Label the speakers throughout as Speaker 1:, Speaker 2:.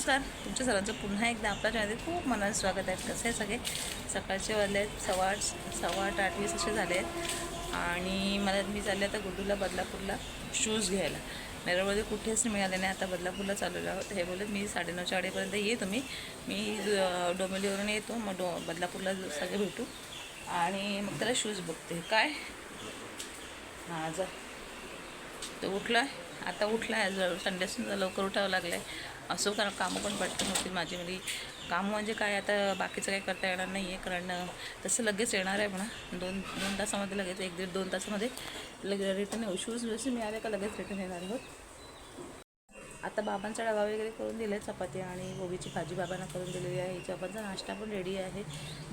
Speaker 1: नमस्कार तुमच्या सर्वांचं पुन्हा एकदा आपल्या चॅनल खूप मनात स्वागत आहे. कसे आहे सगळे? सकाळचे वाजले आहेत सव्वा आठ सव्वा आठ आठ वीस असे झाले आहेत. आणि मला मी चालले आता गुडूला बदलापूरला शूज घ्यायला. नेरळमध्ये कुठेच मिळाले नाही आता बदलापूरला चाललेलो आहोत हे बोलत मी साडेनऊच्या अडीपर्यंत ये तुम्ही. मी डोंबिवलीवरून येतो मग डो बदलापूरला सगळे भेटू. आणि मग त्याला शूज बघते. काय? हां जा. तो उठला आता उठला आहे संडेसून लवकर उठावं लागलं आहे असो कारण कामं पण पटकन होतील माझी म्हणजे कामं म्हणजे काय आता बाकीचं काही करता येणार नाही आहे कारण तसं लगेच येणार आहे म्हणा. दोन दोन तासामध्ये लगेच एक दीड दोन तासामध्ये लगेच रिटर्न येऊ. शूज जसे मिळाले का लगेच रिटर्न येणार आहोत? आता बाबांचा डबा वगैरे करून दिले चपाती आणि गोबीची भाजी बाबांना करून दिलेली आहे. हिच्या बाबांचा नाश्ता पण रेडी आहे.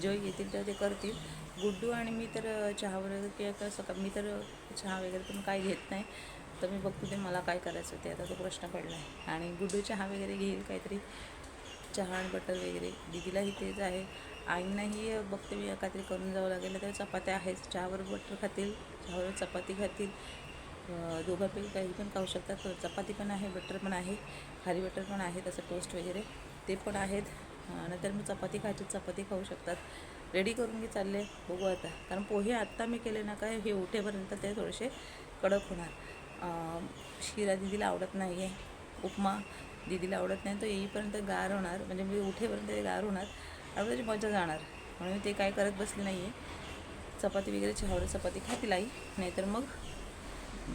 Speaker 1: जेव्हा येतील तेव्हा ते करतील. गुड्डू आणि मी तर चहा वगैरे किंवा सकाळ मी तर चहा वगैरे पण काही घेत नाही. तर मी बघतो ते मला काय करायचं ते आता तो प्रश्न पडला आहे आणि गुड्डू चहा वगैरे घेईल काहीतरी? चहा आणि बटर वगैरे. दीदीलाही तेच आहे. आईंनाही बघते मी काहीतरी करून जावं लागेल. तर चपात्या आहेत. चहावर बटर खातील. चहावर चपाती खातील. दोघांपैकी काही पण खाऊ शकतात. चपाती पण आहे बटर पण आहे खारी बटर पण आहे तसं टोस्ट वगैरे. ते पण आहेत. नंतर मी चपाती खायची चपाती खाऊ शकतात. रेडी करून मी चालले. बघू आता. कारण पोहे आत्ता मी केले ना काय हे उठेपर्यंत ते थोडेसे कडक होणार. शिरा दिदीला आवडत नाही आहे उपमा दिदीला आवडत नाही. तो येईपर्यंत गार होणार. म्हणजे मी उठेपर्यंत ते गार होणार. आणि त्याची मजा जाणार. म्हणून मी ते काय करत बसले नाही आहे चपाती वगैरे चहावर चपाती खातील आई. नाहीतर मग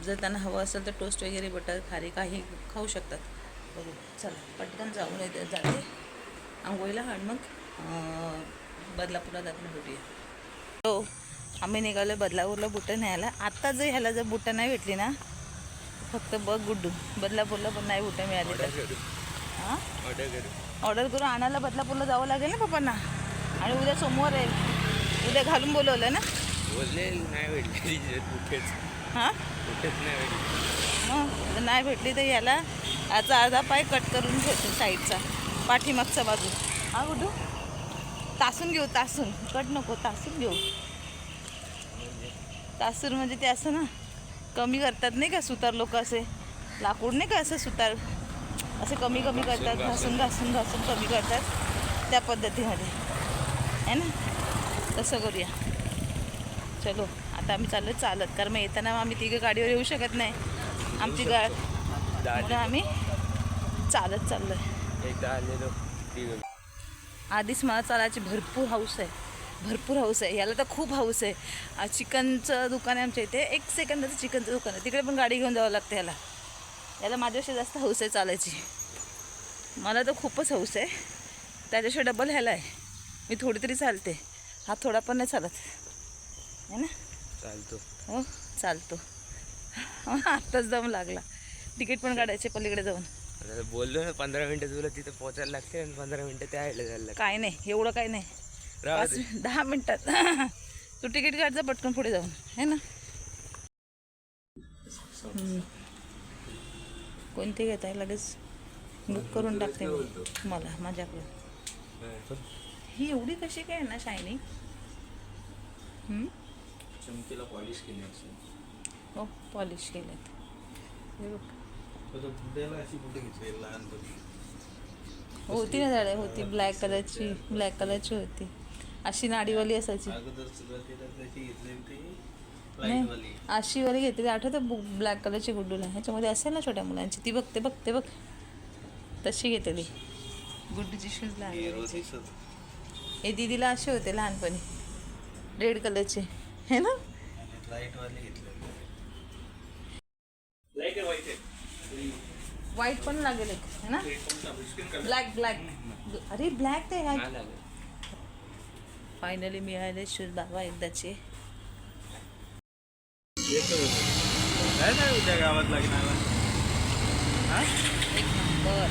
Speaker 1: जर त्यांना हवं असेल तर टोस्ट वगैरे बटर खारी काही खाऊ शकतात. बघू. चला पटकन जाऊन येते जाते. आंघोळीला आणि मग बदलापूरला बदलापूरला जाताना भेटूया. हो आम्ही निघालो बदलापूरला बुटं न्यायला. आत्ता जर ह्याला जर बुटं नाही भेटली ना फक्त बघ गुड्डू. बदलापूरला पण नाही बुटं मिळाली तर. हां? ऑर्डर करून आणायला बदलापूरला जावं लागेल ना पप्पांना. आणि उद्या सोमवार आहे. उद्या घालून बोलवलं ना?
Speaker 2: बोलले नाही भेटली. कुठेच.
Speaker 1: हां?
Speaker 2: कुठेच नाही भेटली.
Speaker 1: मग? जर नाही भेटली तर याला याचा अर्धा पाय कट करून घेतो साईडचा. पाठीमागचा बाजू. हा गुड्डू? तासून घेऊ तासून. कट नको तासून घेऊ. तासून म्हणजे ते असं ना कमी करतात नाही का सुतार लोक असे? लाकूड नाही का असं सुतार? असे कमी कमी करतात घासून. घासून घासून कमी करतात त्या पद्धतीमध्ये. आहे ना? तसं करूया. चलो आता आम्ही चाललो चालत. कारण मग येताना आम्ही तिघं गाडीवर येऊ शकत नाही. आमची गाड आम्ही चालत चाललो आहे आधीच मला चालायची भरपूर हाऊस आहे. भरपूर हाऊस आहे. याला तर खूप हाऊस आहे. चिकनचं दुकान आहे आमच्या इथे. एक सेकंदाचं चिकनचं दुकान आहे. तिकडे पण गाडी घेऊन जावं लागतं याला. याला माझ्यापेक्षा जास्त हाऊस आहे चालायची. मला तर खूपच हाऊस आहे. त्याच्याशिवाय डबल ह्याला आहे. मी थोडी तरी चालते. हा थोडा पण नाही चालत. है ना?
Speaker 2: चालतो.
Speaker 1: हो चालतो. आत्ताच दम लागला. तिकीट पण काढायचे पलीकडे जाऊन.
Speaker 2: बोललो ना पंधरा मिनिटं तुला तिथे पोचायला लागते आणि पंधरा मिनिटं त्या जायला
Speaker 1: काय नाही एवढं काय नाही. पाच. दहा मिनिटात. तू तिकीट काढ जा पटकन पुढे जाऊन. है ना. कोणते घेत आहे लगेच बुक करून टाकते मी. मला माझ्याकडे ही एवढी कशी काय आहे ना शायनिंग
Speaker 3: चमकीला पॉलिश केली
Speaker 1: हो पॉलिश केलेत हे होती ना झाडं होती. ब्लॅक कलरची ब्लॅक कलरची होती. अशी नाडीवाली असायची. नाही
Speaker 3: लाईटवाली
Speaker 1: आशीवाली घेतली. आठवतं बुक ब्लॅक कलरची गुड्डूला ह्याच्यामध्ये असेल ना छोट्या मुलांची. ती बघते बघते बघ. तशी घेतली. गुड्डूची शूज लहान हे दीदीला असे होते लहानपणी. रेड कलरचे हे ना? व्हाईट पण लागेल एक. है ना? ब्लॅक ब्लॅक अरे ब्लॅक ते ह्या. फायनली मिळाले शूज बाबा एकदाचे
Speaker 3: उद्या गावात लागणार?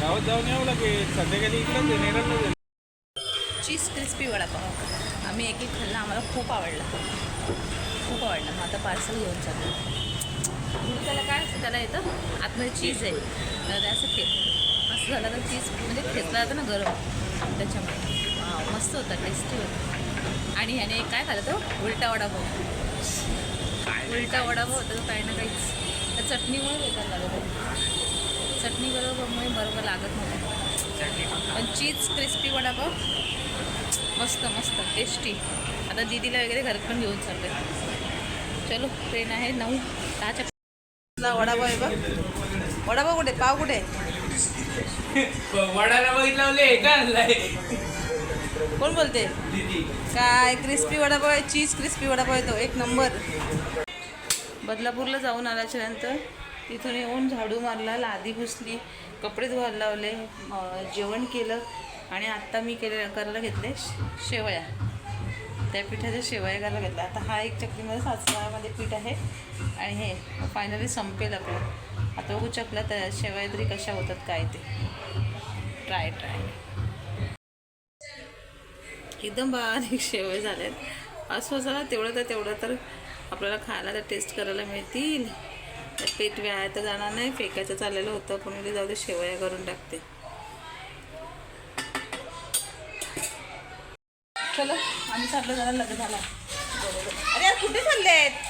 Speaker 3: गावात जाऊन लागेल संध्याकाळी.
Speaker 1: Cheese crispy vadapav. आम्ही एक एक खाल्ला आम्हाला खूप आवडला. खूप आवडला. मग आता पार्सल घेऊन चाललो. त्याला काय असतं त्याला येतं आतमध्ये चीज आहे. तर ते असं असं झालं तर चीज म्हणजे खेचला जातं ना गरम. त्याच्यामुळे. मस्त होता टेस्टी होता. आणि ह्याने एक काय खाल्लं तो उलटा वडापाव उलटा वडापाव होता तो काही ना काहीच. त्या चटणीमुळे बेकार लागत चटणी बरोबरमुळे बरोबर लागत नव्हतं. पण चीज क्रिस्पी वडापाव मस्त मस्त टेस्टी आता दीदीला वगैरे घरात पण घेऊन चाललोय चलो ट्रेन आहे नऊ. दहाच्या वडापाव आहे बघ. वडापाव कुठे? पाव कुठे?
Speaker 2: वडाला बघितलं का आणलाय?
Speaker 1: कोण बोलते? काय क्रिस्पी वडापाव आहे? चीज क्रिस्पी वडापाव आहे तो. एक नंबर बदलापूरला जाऊन आल्याच्यानंतर तिथून येऊन झाडू मारला लादी घुसली कपडे धुवायला लावले जेवण केलं आणि आत्ता मी केले करायला घेतले शेवया. त्या पिठाच्या शेवया करायला घेतल्या. आता हा एक चकलीमध्ये सासरामध्ये पीठ आहे आणि हे फायनली संपेल आपलं. आता बघू चकल्या त्या शेवया तरी कशा होतात काय ते. ट्राय ट्राय एकदम बारीक शेवय झाल्यात असं झालं तेवढं तर तेवढं तर आपल्याला खायला तर टेस्ट करायला मिळतील. पेट व्याया तर जाणार नाही फेकायचं चाललेलं होतं पण मी जाऊ दे शेवया करून टाकते. चलो आम्ही चाललो जरा लग्न झालं. अरे कुठे चालले आहेत?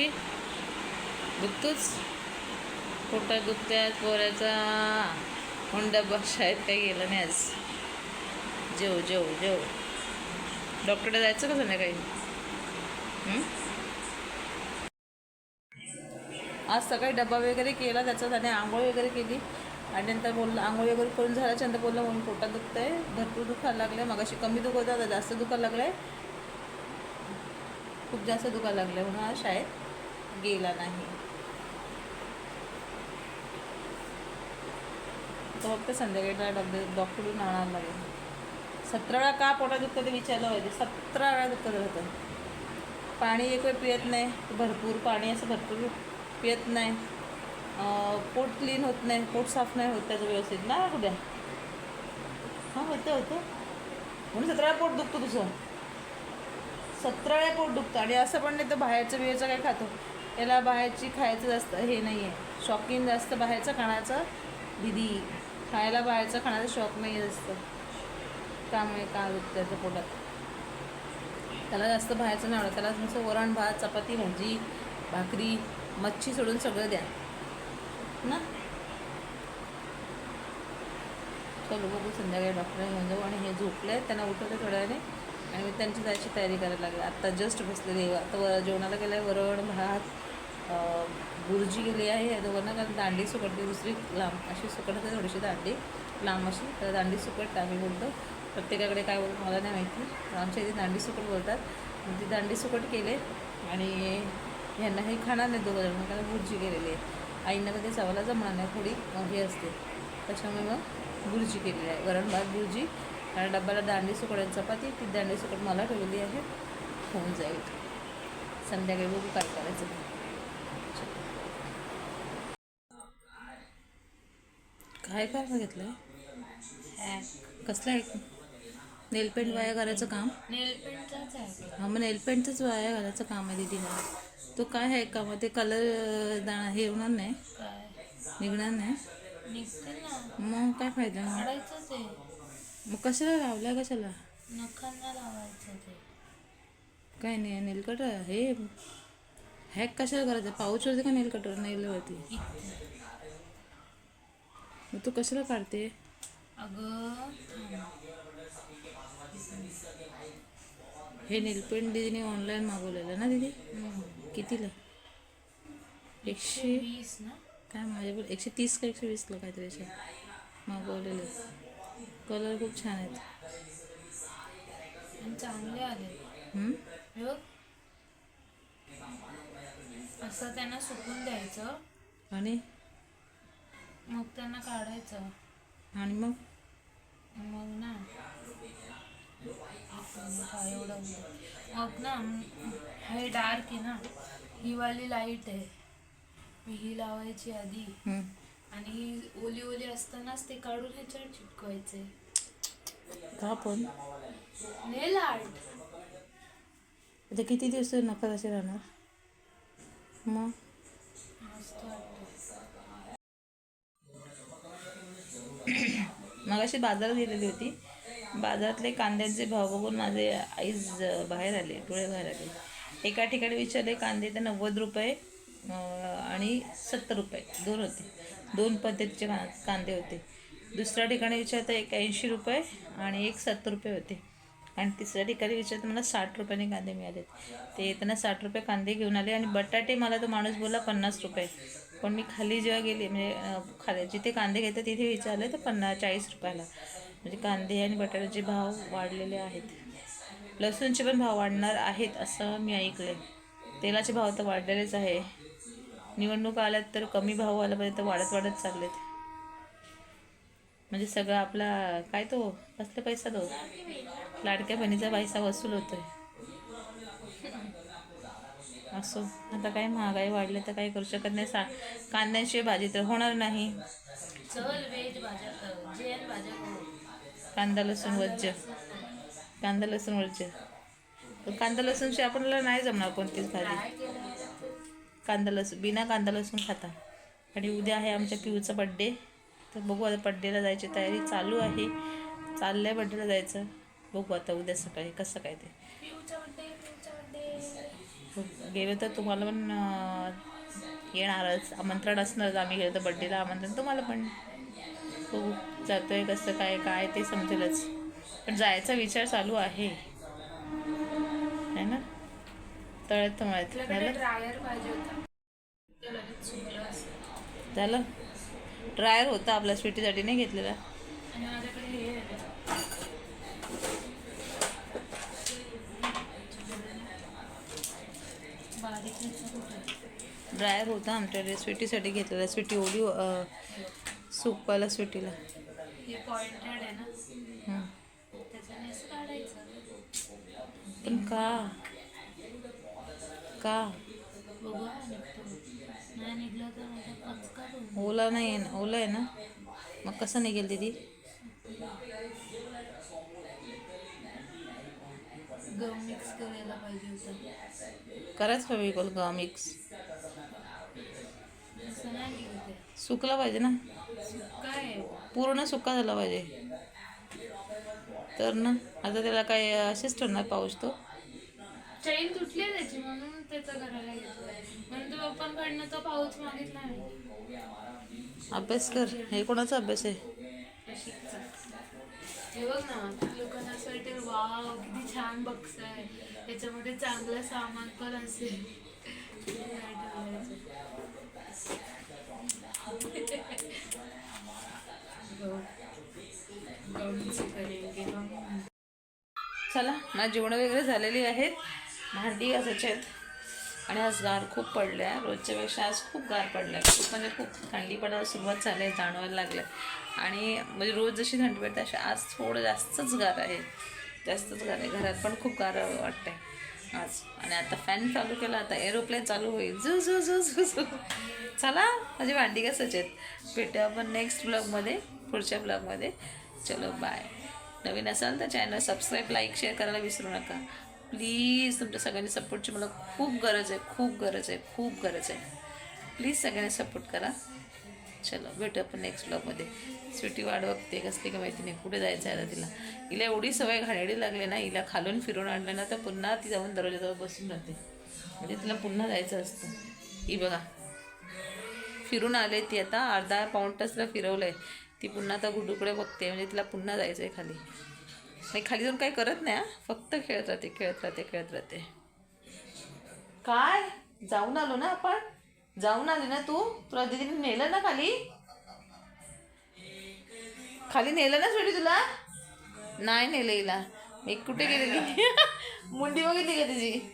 Speaker 1: ओके दुखतोच खोटा दुखत्यात पोऱ्याचा हुंडा शाळेत काही गेलं नाही आज. जेव जेव जेव. डॉक्टरला जायचं का संध्याकाळी? आज सकाळी डबा वगैरे केला त्याचा त्याने आंघोळ वगैरे केली. आणि नंतर बोललं आंघोळ वगैरे करून झाल्याच्यानंतर बोललं म्हणून पोटात दुखतं आहे भरपूर दुखायला लागलं आहे मगाशी कमी दुखत होता आता जास्त दुखायला लागलं आहे खूप जास्त दुखायला लागलं आहे म्हणून आज शाळेत गेला नाही. तो फक्त संध्याकाळी डॉक्टर डॉक्टरकडून आणायला लागेल. सतरा वेळा का पोटा दुखतं ते विचारलं पाहिजे. सतरा वेळा दुखत राहतं पाणी एक वेळ पियत नाही. भरपूर पाणी असं भरपूर पियत नाही. पोट क्लीन होत नाही. पोट साफ नाही होत त्याचं व्यवस्थित. ना उद्या हां होतं होतं. म्हणून सतरा वेळा पोट दुखतं तुझं. सतरा वेळा पोट दुखतं. आणि असं पण नाही तर बाहेरचं बिहेरचं काय खातो. याला बाहेरची खायचं जास्त हे नाही आहे शॉकिंग जास्त बाहेरचं खाण्याचं दिदी. खायला बाहेरचं खाण्याचा शॉक नाही जास्त. त्यामुळे का त्याच्या पोटात. त्याला जास्त बाहेरचं नाही आवडत. त्याला तुमचं वरण भात चपाती भाजी भाकरी मच्छी सोडून सगळं द्या. ना? चलो बघू संध्याकाळी डॉक्टर घेऊन जाऊ आणि हे झोपलं आहे त्यांना उठवलं थोड्या वेळाने. आणि मी त्यांची जायची तयारी करायला लागली. आत्ता जस्ट बसलेली आता वर जेवणाला गेलं आहे वरण भात अं, बुर्जी गेली आहे. दोघांना कारण दांडी सुकटते दुसरी लांब अशी सुकटते थोडीशी दांडी. लांब अशी. तर दांडी सुकट आम्ही बोलतो. प्रत्येकाकडे काय बोलतो मला नाही माहिती. आमच्या इथे दांडी सुकट बोलतात. ती दांडी सुकट केले आणि ह्यांना हे खाणार नाही दोघं जण. कारण बुर्जी केलेली आहे. आईंना कधी चवाला जमणार नाही. थोडी हे असते. त्याच्यामुळे मग बुर्जी केलेली आहे. वरण भात बुर्जी. डब्याला दांडी आणि चपाती ती दांडी सुकट मला ठेवलेली आहे. होऊन जाईल. संध्याकाळी बघू काय करायचं. काय करायला घेतलं आहे कसलं आहे नेलपेंट वाया घालायचं काम? हा मग नेलपेंटचंच वाया घालायचं काम आहे दीदीला. तो काय आहे का? मग ते कलर दाणा हे होणार नाही? निघणार नाही? मग काय फायदा? मग? कशाला लावल्या कशाला?
Speaker 4: नखांना लावायचं ते.
Speaker 1: काय नाही नेल कटर हे हॅक कशाला करायचं? पाऊचवरती का नेल कटर? नेलवरती मग तू कशाला काढते?
Speaker 4: अगं.
Speaker 1: हे नेलपेंट दीदीने ऑनलाईन मागवलेलं ना दीदी? कितीला? एकशे
Speaker 4: वीस ना?
Speaker 1: काय माझ्या पण एकशे तीस का एकशे वीसला काहीतरी असे मागवलेले. कलर खूप छान आहेत.
Speaker 4: चांगले आले. असं त्यांना सुकून द्यायचं.
Speaker 1: आणि?
Speaker 4: मग त्यांना काढायचं.
Speaker 1: आणि मग?
Speaker 4: मग ना एवढं. मग ना हे डार्क आहे ना ही वाली लाइट आहे. मी ही लावायची आधी. ओली ओली असतानाच ते काढून ह्याच्यावर चिटकवायचे
Speaker 1: का पण
Speaker 4: नेल आर्ट.
Speaker 1: ते किती दिवस नका असे राहणार? मग?
Speaker 4: मस्त वाटतं
Speaker 1: मग अशी बाजारात गेलेली होती. बाजारातले कांद्यांचे भाव बघून माझे आईज बाहेर आले डोळे बाहेर आले. एका ठिकाणी विचारले कांदे तर नव्वद रुपये आणि सत्तर रुपये. दोन होते. दोन पद्धतीचे का कांदे होते. दुसऱ्या ठिकाणी विचारता एक ऐंशी रुपये आणि एक सत्तर रुपये होते. आणि तिसऱ्या ठिकाणी विचारतं मला साठ रुपयाने कांदे मिळाले ते येताना साठ रुपये कांदे घेऊन आले आणि बटाटे मला तो माणूस बोलला पन्नास रुपये. पण मी खाली जेव्हा गेले म्हणजे खाली जिथे कांदे घेतात तिथे विचारले तर पन्नास चाळीस रुपयाला. म्हणजे कांदे आणि बटाट्याचे भाव वाढलेले आहेत. लसूणचे पण भाव वाढणार आहेत असं मी ऐकले तेलाचे भाव तर वाढलेलेच आहे. निवडणुका आल्यात तर कमी भाव आला पाहिजे तर वाढत वाढत चाललेत. म्हणजे सगळं आपला काय तो? कसला पैसा तो? लाडक्या बहिणीचा पैसा वसूल होतोय. असो. आता काय महागाई वाढली तर काही करू शकत नाही. सा कांद्यांशिवाय भाजी तर होणार नाही. कांदा लसूण वज्ज. कांदा लसूण वज्ज. कांदा लसूणशी आपल्याला नाही जमणार कोणतीच भाजी. कांदा लसूण बिना कांदा लसूण खाता. आणि उद्या आहे आमच्या पिऊचा बड्डे तर बघू आता बड्डेला जायची तयारी चालू आहे. चाललंय बड्डेला जायचं. बघू आता उद्या सकाळी कसं काय ते.
Speaker 4: बड्डे
Speaker 1: गेलो तर तुम्हाला पण येणारच. आमंत्रण असणारच. आम्ही गेलो तर बड्डेला आमंत्रण तुम्हाला पण. बघू जातोय कसं काय काय ते समजेलच. पण जायचा विचार चालू आहे. तळ्यात मळ्यात
Speaker 4: आपल्याकडे
Speaker 1: झालं. झालं. ड्रायर होता आपल्या स्वीटीसाठी नाही घेतलेला. ड्रायर होता आमच्याकडे स्वीटीसाठी घेतलेला. स्वीटी ओली सुकवायला स्वीटीला. पण का? का?
Speaker 4: बघू निघतो नाही निघलं तर माझा कच काढून
Speaker 1: ओला नाही आहे ना ओला आहे ना? मग कसं निघेल दीदी?
Speaker 4: गम मिक्स करायला पाहिजे होतं.
Speaker 1: करायच हवी कोल का मिक्स
Speaker 4: असं नाही निघत आहे.
Speaker 1: सुकला पाहिजे ना?
Speaker 4: आहे?
Speaker 1: पूर्ण सुका झाला पाहिजे. तर ना आता त्याला काय असेच ठरणार पाऊस तो?
Speaker 4: चैन तुटली आहे त्याची म्हणून. त्याचं करायला म्हणून तो पप्पांकडनं तो पाऊच मागितला आहे.
Speaker 1: अभ्यास कर. हे कोणाचा अभ्यास आहे.
Speaker 4: हे बघ ना लोकांना असं वाटेल वाव किती छान बक्स आहे. त्याच्यामध्ये चांगलं सामान पण असेल.
Speaker 1: चला माझी जेवणं वगैरे झालेली आहेत. भांडी घासायची आहेत. आणि आज गार खूप पडल्या. आहे रोजच्यापेक्षा आज खूप गार पडल्या. आहे खूप म्हणजे खूप थंडी पडायला सुरुवात झाली आहे जाणवायला लागलं आणि म्हणजे रोज जशी थंडी पडते अशी आज थोडं जास्तच गार आहे. जास्तच गार आहे. घरात पण खूप गार वाटतंय आज. आणि आता फॅन चालू केला. आता एरोप्लेन चालू होईल. झू झू झू झू झू. चला माझी भांडी घासायची आहेत. भेटूया आपण नेक्स्ट ब्लॉगमध्ये पुढच्या ब्लॉगमध्ये चलो बाय नवीन असाल तर चॅनल सबस्क्राईब लाईक शेअर करायला विसरू नका. प्लीज तुमच्या सगळ्यांनी सपोर्टची मला खूप गरज आहे खूप गरज आहे खूप गरज आहे. प्लीज सगळ्यांनी सपोर्ट करा. चलो भेटू आपण नेक्स्ट ब्लॉगमध्ये स्वीटी वाट बघते कसली की माहिती नाही कुठे जायचं आहे आता तिला. हिला एवढी सवय घाणेडी लागली ना हिला खालून फिरून आणलं ना तर पुन्हा ती जाऊन दरवाजाजवळ बसून राहते. म्हणजे तिला पुन्हा जायचं असतं. ही बघा. फिरून आले ती आता अर्धा पाऊण तास तिला फिरवलं आहे ती पुन्हा आता गुडूकडे बघते म्हणजे तिला पुन्हा जायचं आहे खाली. नाही खाली जाऊन काही करत नाही फक्त खेळत राहते खेळत राहते खेळत राहते. काय? जाऊन आलो ना आपण? जाऊन आली ना तू? तुला दीदीने नेलं ना खाली? खाली नेलं ना स्वीटी तुला? नाही नेलं हिला. मी कुठे गेलेली? मुंडी बघितली का तिची?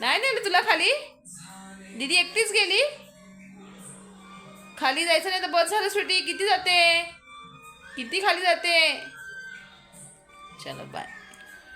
Speaker 1: नाही नेलं तुला खाली? दीदी एकटीच गेली? खाली जायचं नाही तर बस झालं सुटी किती जाते? किती खाली जाते? चलो बाय